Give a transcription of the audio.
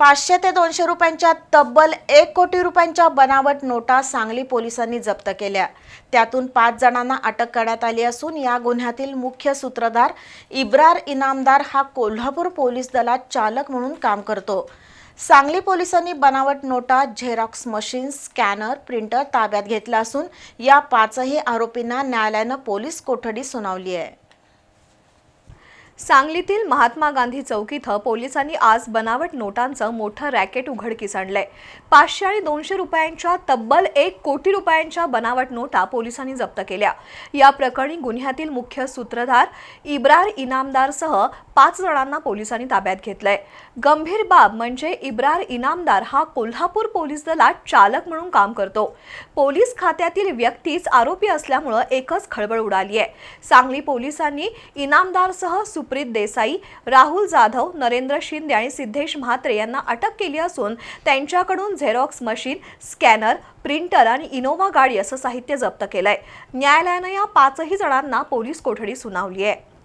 पाचशे ते दोनशे रुपयांच्या तब्बल एक कोटी रुपयांच्या बनावट नोटा सांगली पोलिसांनी जप्त केल्या. त्यातून पाच जणांना अटक करण्यात आली असून या गुन्ह्यातील मुख्य सूत्रधार इब्रार इनामदार हा कोल्हापूर पोलीस दलात चालक म्हणून काम करतो. सांगली पोलिसांनी बनावट नोटा झेरॉक्स मशीन स्कॅनर प्रिंटर ताब्यात घेतला असून या पाचही आरोपींना न्यायालयानं पोलीस कोठडी सुनावली आहे. सांगलीतील महात्मा गांधी चौक इथं पोलिसांनी आज बनावट नोटांचं मोठं रॅकेट उघडकीस आणलंय. पाचशे आणि दोनशे रुपयांच्या तब्बल एक कोटी रुपयांच्या बनावट नोटा पोलिसांनी जप्त केल्या. या प्रकरणी गुन्ह्यातील मुख्य सूत्रधार इब्रार इनामदारसह पाच जणांना पोलिसांनी ताब्यात घेतलंय. गंभीर बाब म्हणजे इब्रार इनामदार हा कोल्हापूर पोलीस दलात चालक म्हणून काम करतो. पोलीस खात्यातील व्यक्तीच आरोपी असल्यामुळं एकच खळबळ उडाली आहे सांगली पोलिसांनी इनामदारसह सुप्रीत देसाई राहुल जाधव नरेंद्र शिंदे आणि सिद्धेश म्हात्रे यांना अटक केली असून त्यांच्याकडून झेरॉक्स मशीन स्कॅनर प्रिंटर आणि इनोव्हा गाडी असं साहित्य जप्त केलंय. न्यायालयानं या पाचही जणांना पोलीस कोठडी सुनावली आहे.